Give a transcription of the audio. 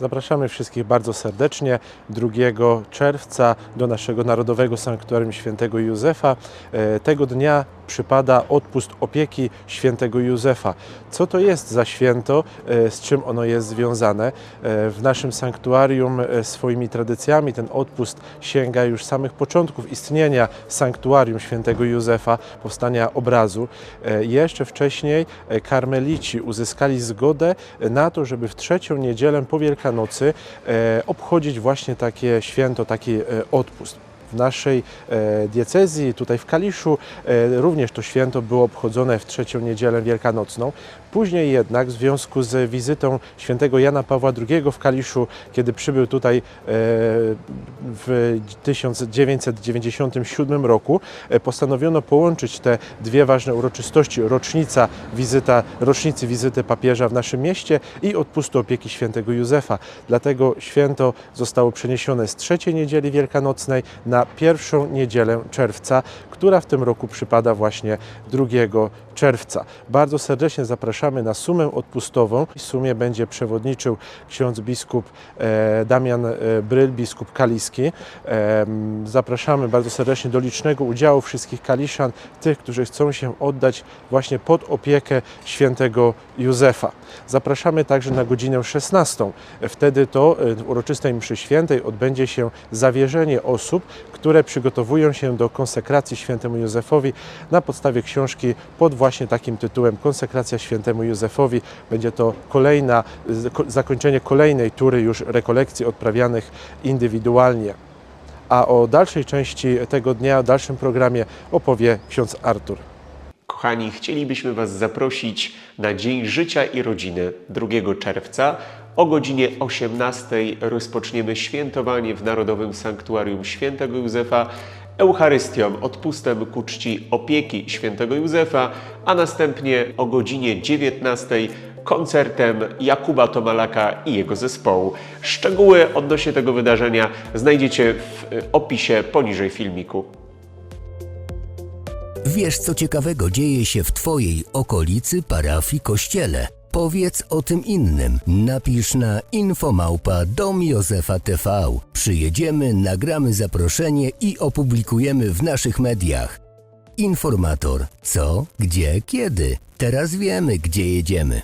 Zapraszamy wszystkich bardzo serdecznie 2 czerwca do naszego Narodowego Sanktuarium Świętego Józefa. E, Tego dnia przypada odpust opieki Świętego Józefa. Co to jest za święto, e, z czym ono jest związane? E, W naszym sanktuarium swoimi tradycjami ten odpust sięga już samych początków istnienia Sanktuarium Świętego Józefa, powstania obrazu. Jeszcze wcześniej karmelici uzyskali zgodę na to, żeby w trzecią niedzielę po Wielkanocy e, obchodzić właśnie takie święto, taki e, odpust. W naszej e, diecezji, tutaj w Kaliszu, e, również to święto było obchodzone w trzecią niedzielę wielkanocną. Później jednak w związku z wizytą świętego Jana Pawła II w Kaliszu, kiedy przybył tutaj e, w 1997 roku, postanowiono połączyć te dwie ważne uroczystości, rocznica wizyta, rocznicy wizyty papieża w naszym mieście i odpustu opieki świętego Józefa. Dlatego święto zostało przeniesione z trzeciej niedzieli wielkanocnej na pierwszą niedzielę czerwca, która w tym roku przypada właśnie 2 czerwca. Bardzo serdecznie zapraszamy na sumę odpustową. W sumie będzie przewodniczył ksiądz biskup e, Damian e, Bryl, biskup kaliski. Em, Zapraszamy bardzo serdecznie do licznego udziału wszystkich kaliszan, tych, którzy chcą się oddać właśnie pod opiekę świętego Józefa. Zapraszamy także na godzinę 16. Wtedy to e, w uroczystej mszy świętej odbędzie się zawierzenie osób, które przygotowują się do konsekracji świętemu Józefowi na podstawie książki pod właśnie takim tytułem Konsekracja świętemu Józefowi. Będzie to kolejna, zakończenie kolejnej tury już rekolekcji odprawianych indywidualnie. A o dalszej części tego dnia, o dalszym programie opowie ksiądz Artur. Kochani, chcielibyśmy Was zaprosić na Dzień Życia i Rodziny 2 czerwca. O godzinie 18 rozpoczniemy świętowanie w Narodowym Sanktuarium Świętego Józefa Eucharystią, odpustem ku czci opieki Świętego Józefa, a następnie o godzinie 19 koncertem Jakuba Tomalaka i jego zespołu. Szczegóły odnośnie tego wydarzenia znajdziecie w y, opisie poniżej filmiku. Wiesz, co ciekawego dzieje się w Twojej okolicy, parafii, kościele? Powiedz o tym innym. Napisz na infomałpa dom Józefa TV. Przyjedziemy, nagramy zaproszenie i opublikujemy w naszych mediach. Informator. Co, gdzie, kiedy? Teraz wiemy, gdzie jedziemy.